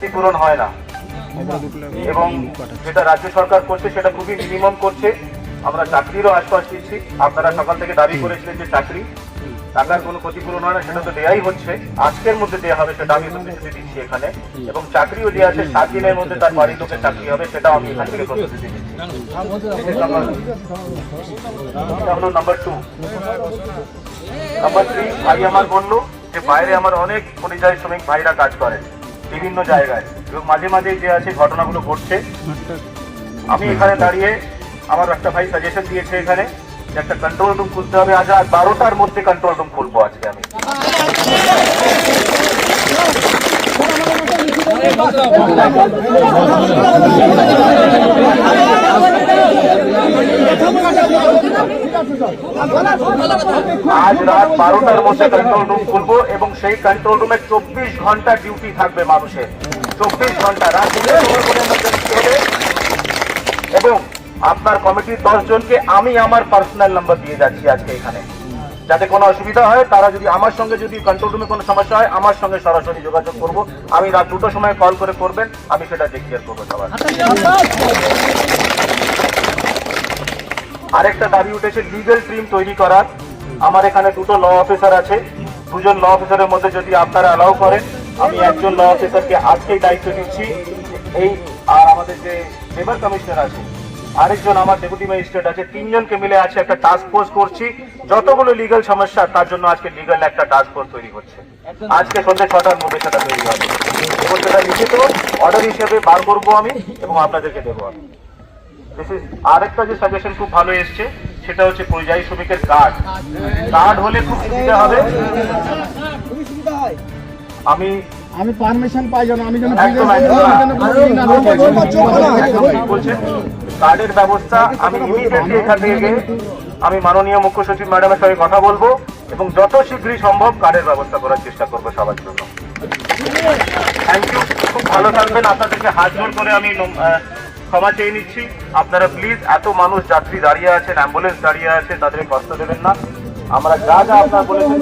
ক্ষতিপূরণ হয় না। এবং যেটা রাজ্য সরকার করছে সেটা খুবই মিনিমাম করছে। আমরা চাকরিরও আশ্বাস দিচ্ছি। আপনারা সকাল থেকে দাবি করেছিলেন যে চাকরি। টাকার কোনো ক্ষতিপূরণ হয় না সেটা তো দেয়াই হচ্ছে। আজকের মধ্যে দেওয়া হবে সেটা আমি প্রতিশ্রুতি দিচ্ছি এখানে। এবং চাকরিও দেওয়া আছে সাত দিনের মধ্যে তার বাড়ির লোকের চাকরি হবে সেটাও আমি এখান থেকে প্রতিশ্রুতি দিচ্ছি। হলো নাম্বার টু নাম্বার থ্রি ভাই আমার বলল যে বাইরে আমার অনেক পরিযায়ী শ্রমিক ভাইরা কাজ করে বিভিন্ন জায়গায়। এবং মাঝে মাঝে যে আছে, ঘটনাগুলো ঘটছে। আমি এখানে দাঁড়িয়ে আমার একটা ভাই সাজেশন দিয়েছে এখানে যে একটা কন্ট্রোল রুম খুলতে হবে। আজ আর বারোটার মধ্যে কন্ট্রোল রুম খুলবো আজকে আমি। আজ রাত বারোটার মধ্যে কন্ট্রোল রুম খুলবো এবং সেই কন্ট্রোল রুমে চব্বিশ ঘণ্টা ডিউটি থাকবে মানুষের। চব্বিশ ঘণ্টা এবং আপনার কমিটির জনকে আমি আমার পার্সোনাল নাম্বার দিয়ে যাচ্ছি আজকে এখানে। যাতে কোনো অসুবিধা হয়, তারা যদি আমার সঙ্গে যদি কন্ট্রোল রুমে কোনো সমস্যা হয়, আমার সঙ্গে সরাসরি যোগাযোগ করব। আমি রাত দুটোর সময় কল করে করবেন, আমি সেটা দেখিয়ে করব সবার। আরেকটা দাবি উঠেছে লিগ্যাল টিম তৈরি করার। আমার এখানে দুটো ল অফিসার আছে। দুজন ল অফিসারের মধ্যে যদি আপনারা অ্যালাউ করেন, আমি একজন ল অফিসারকে আজকেই দায়িত্ব দিচ্ছি। এই আর আমাদের যে লেবার কমিশনার আছে, আরেকজন আমার ডেপুটি ম্যাজিস্ট্রেট আছে, তিনজনকে মিলে আছে একটা টাস্ক ফোর্স করছি। যতগুলো লিগ্যাল সমস্যা, তার জন্য আজকে লিগ্যাল একটা টাস্ক ফোর্স তৈরি হচ্ছে আজকে সন্ধ্যে ছটার মধ্যে সেটা তৈরি হবে। এবং সেটা লিখিত অর্ডার হিসেবে বার করব আমি এবং আপনাদেরকে দেবো আমি। আরেকটা যে সাজেশন খুব ভালো এসছে সেটা হচ্ছে পরিযায়ী শ্রমিকের কার্ড কার্ড হলে খুব সুবিধা হবে। আমি আমি পারমিশন পাই যেন আমি যেন কার্ডের ব্যবস্থা আমি ইমিডিয়েটলি এখান থেকে আমি মাননীয় মুখ্য সচিব ম্যাডামের সঙ্গে কথা বলব এবং যত শীঘ্রই সম্ভব কার্ডের ব্যবস্থা করার চেষ্টা করব সবার জন্য। থ্যাংক ইউ খুব ভালো থাকবেন। আপনাদেরকে হাত জোর করে আমি ক্ষমা চেয়ে নিচ্ছি। আপনারা প্লিজ এত মানুষ যাত্রী দাঁড়িয়ে আছেন অ্যাম্বুলেন্স দাঁড়িয়ে আছে তাদের কষ্ট দেবেন না। আমরা যা যা আপনার বলেছেন